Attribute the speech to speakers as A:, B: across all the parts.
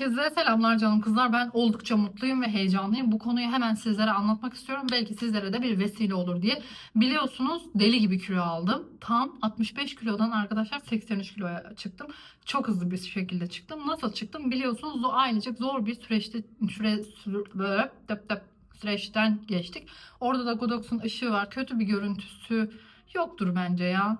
A: Herkese selamlar canım kızlar. Ben oldukça mutluyum ve heyecanlıyım. Bu konuyu hemen sizlere anlatmak istiyorum. Belki sizlere de bir vesile olur diye. Biliyorsunuz deli gibi kilo aldım. Tam 65 kilodan arkadaşlar 83 kiloya çıktım. Çok hızlı bir şekilde çıktım. Nasıl çıktım biliyorsunuz ailecek zor bir süreçte süre, süre böyle döp döp süreçten geçtik. Orada da Godox'un ışığı var. Kötü bir görüntüsü yoktur bence ya.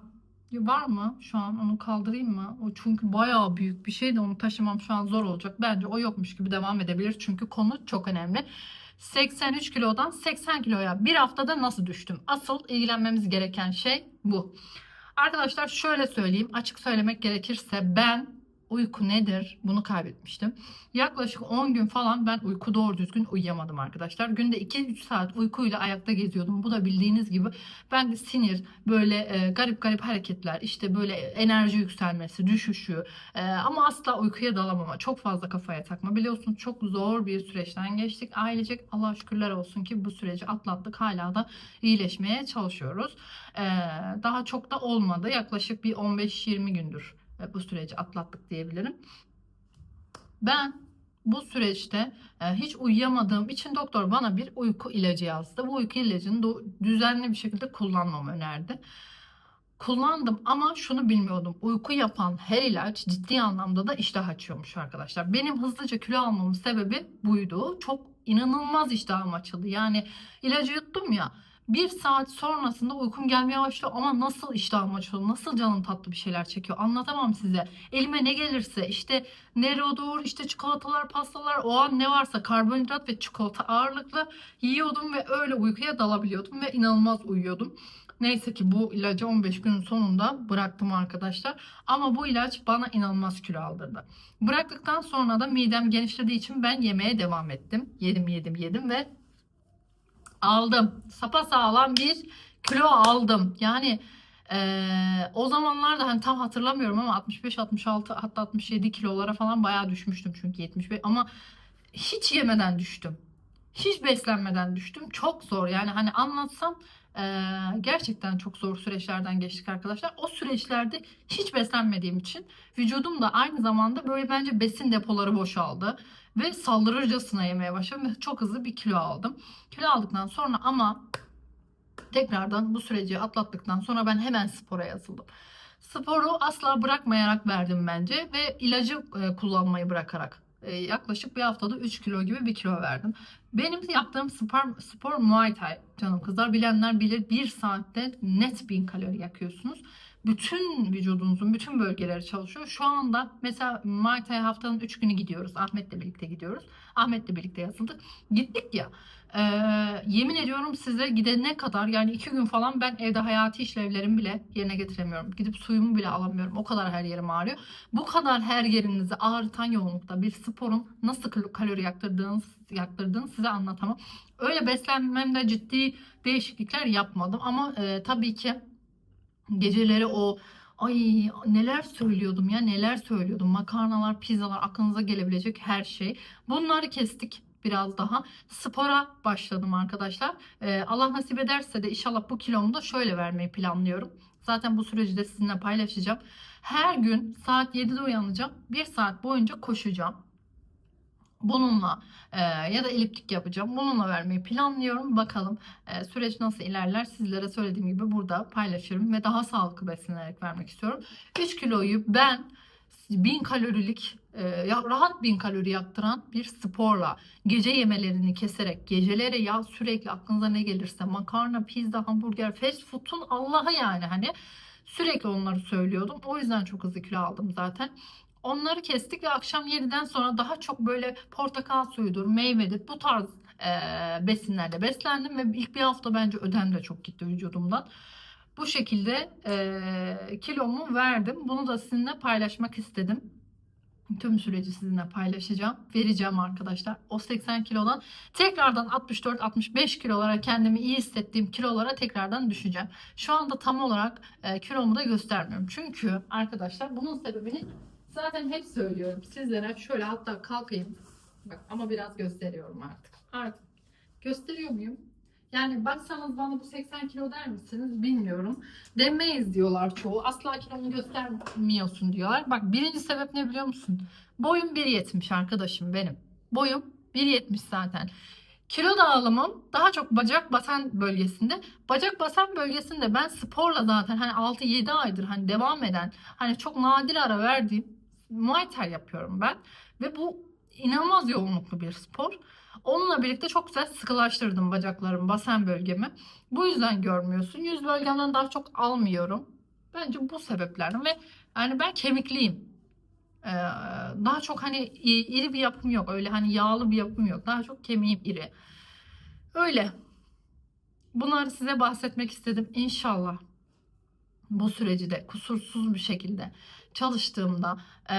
A: Var mı şu an onu kaldırayım mı? O çünkü bayağı büyük bir şey de onu taşımam şu an zor olacak. Bence o yokmuş gibi devam edebilir. Çünkü konu çok önemli. 83 kilodan 80 kiloya bir haftada nasıl düştüm? Asıl ilgilenmemiz gereken şey bu. Arkadaşlar şöyle söyleyeyim. Açık söylemek gerekirse ben uyku nedir bunu kaybetmiştim. Yaklaşık 10 gün falan ben uyku doğru düzgün uyuyamadım arkadaşlar. Günde 2-3 saat uykuyla ayakta geziyordum. Bu da bildiğiniz gibi ben de sinir, böyle e, garip garip hareketler, işte böyle enerji yükselmesi, düşüşü e, ama asla uykuya dalamama, çok fazla kafaya takma. Biliyorsunuz çok zor bir süreçten geçtik. Ailecek Allah şükürler olsun ki bu süreci atlattık. Hala da iyileşmeye çalışıyoruz. E, daha çok da olmadı. Yaklaşık bir 15-20 gündür bu süreci atlattık diyebilirim. Ben bu süreçte e, hiç uyuyamadığım için doktor bana bir uyku ilacı yazdı. Bu uyku ilacını düzenli bir şekilde kullanmamı önerdi. Kullandım ama şunu bilmiyordum. Uyku yapan her ilaç ciddi anlamda da iştah açıyormuş arkadaşlar. Benim hızlıca kilo almamın sebebi buydu. Çok inanılmaz iştahım açıldı. Yani ilacı yuttum ya. Bir saat sonrasında uykum gelmeye başlıyor ama nasıl iştahım açılıyor, nasıl canım tatlı bir şeyler çekiyor anlatamam size. Elime ne gelirse işte nerodur, işte çikolatalar, pastalar o an ne varsa karbonhidrat ve çikolata ağırlıklı yiyordum ve öyle uykuya dalabiliyordum ve inanılmaz uyuyordum. Neyse ki bu ilacı 15 günün sonunda bıraktım arkadaşlar. Ama bu ilaç bana inanılmaz kilo aldırdı. Bıraktıktan sonra da midem genişlediği için ben yemeye devam ettim. Yedim yedim yedim ve aldım. Sapa sağlam bir kilo aldım. Yani eee, o zamanlarda hani tam hatırlamıyorum ama 65 66 hatta 67 kilolara falan bayağı düşmüştüm çünkü 75 ama hiç yemeden düştüm. Hiç beslenmeden düştüm. Çok zor yani hani anlatsam eee, gerçekten çok zor süreçlerden geçtik arkadaşlar. O süreçlerde hiç beslenmediğim için vücudum da aynı zamanda böyle bence besin depoları boşaldı ve saldırırcasına yemeye başladım ve çok hızlı bir kilo aldım. Kilo aldıktan sonra ama tekrardan bu süreci atlattıktan sonra ben hemen spora yazıldım. Sporu asla bırakmayarak verdim bence ve ilacı e, kullanmayı bırakarak e, yaklaşık bir haftada 3 kilo gibi bir kilo verdim. Benim yaptığım spor, spor Muay Thai canım kızlar bilenler bilir bir saatte net 1000 kalori yakıyorsunuz. Bütün vücudunuzun bütün bölgeleri çalışıyor. Şu anda mesela Muay Thai haftanın 3 günü gidiyoruz. Ahmet'le birlikte gidiyoruz. Ahmet'le birlikte yazıldık. Gittik ya. e, yemin ediyorum size gidene kadar yani 2 gün falan ben evde hayati işlevlerimi bile yerine getiremiyorum. Gidip suyumu bile alamıyorum. O kadar her yerim ağrıyor. Bu kadar her yerinizi ağrıtan yoğunlukta bir sporun nasıl kal- kalori yaktırdığını, yaktırdığını size anlatamam. Öyle beslenmemde ciddi değişiklikler yapmadım ama e, tabii ki geceleri o ay neler söylüyordum ya neler söylüyordum. Makarnalar pizzalar aklınıza gelebilecek her şey. Bunları kestik biraz daha. Spora başladım arkadaşlar. Ee, Allah nasip ederse de inşallah bu kilomu da şöyle vermeyi planlıyorum. Zaten bu süreci de sizinle paylaşacağım. Her gün saat 7'de uyanacağım. Bir saat boyunca koşacağım bununla e, ya da eliptik yapacağım. Bununla vermeyi planlıyorum. Bakalım e, süreç nasıl ilerler. Sizlere söylediğim gibi burada paylaşırım ve daha sağlıklı beslenerek vermek istiyorum. 3 kiloyu ben 1000 kalorilik e, ya rahat 1000 kalori yaktıran bir sporla gece yemelerini keserek geceleri ya sürekli aklınıza ne gelirse makarna, pizza, hamburger, fast food'un Allah'ı yani hani sürekli onları söylüyordum. O yüzden çok hızlı kilo aldım zaten. Onları kestik ve akşam 7'den sonra daha çok böyle portakal suyudur, meyvedir bu tarz e, besinlerle beslendim ve ilk bir hafta bence ödem de çok gitti vücudumdan. Bu şekilde e, kilomu verdim. Bunu da sizinle paylaşmak istedim. Tüm süreci sizinle paylaşacağım. Vereceğim arkadaşlar. O 80 kilodan tekrardan 64-65 kilolara kendimi iyi hissettiğim kilolara tekrardan düşeceğim. Şu anda tam olarak e, kilomu da göstermiyorum. Çünkü arkadaşlar bunun sebebini Zaten hep söylüyorum sizlere şöyle hatta kalkayım. Bak ama biraz gösteriyorum artık. Artık gösteriyor muyum? Yani baksanız bana bu 80 kilo der misiniz bilmiyorum. Demeyiz diyorlar çoğu. Asla kilonu göstermiyorsun diyorlar. Bak birinci sebep ne biliyor musun? Boyum 1.70 arkadaşım benim. Boyum 1.70 zaten. Kilo dağılımım daha çok bacak basen bölgesinde. Bacak basen bölgesinde ben sporla zaten hani 6-7 aydır hani devam eden hani çok nadir ara verdiğim Muay Thai yapıyorum ben. Ve bu inanılmaz yoğunluklu bir spor. Onunla birlikte çok güzel sıkılaştırdım bacaklarımı, basen bölgemi. Bu yüzden görmüyorsun. Yüz bölgemden daha çok almıyorum. Bence bu sebeplerden ve yani ben kemikliyim. Ee, daha çok hani iri bir yapım yok. Öyle hani yağlı bir yapım yok. Daha çok kemiğim iri. Öyle. Bunları size bahsetmek istedim. İnşallah bu süreci de kusursuz bir şekilde çalıştığımda eee,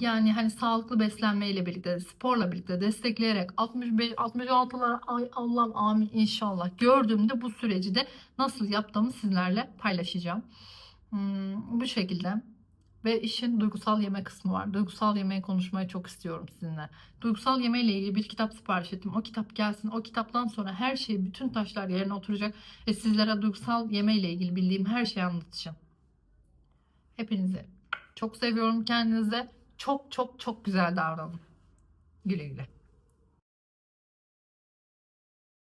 A: yani hani sağlıklı beslenmeyle birlikte sporla birlikte destekleyerek 65 66'lara ay Allah'ım amin inşallah gördüğümde bu süreci de nasıl yaptığımı sizlerle paylaşacağım. Hmm, bu şekilde. Ve işin duygusal yeme kısmı var. Duygusal yemeği konuşmayı çok istiyorum sizinle. Duygusal yemeğiyle ilgili bir kitap sipariş ettim. O kitap gelsin. O kitaptan sonra her şey, bütün taşlar yerine oturacak ve sizlere duygusal yemeğiyle ilgili bildiğim her şeyi anlatacağım. Hepinizi çok seviyorum kendinize. Çok çok çok güzel davranın. Güle güle.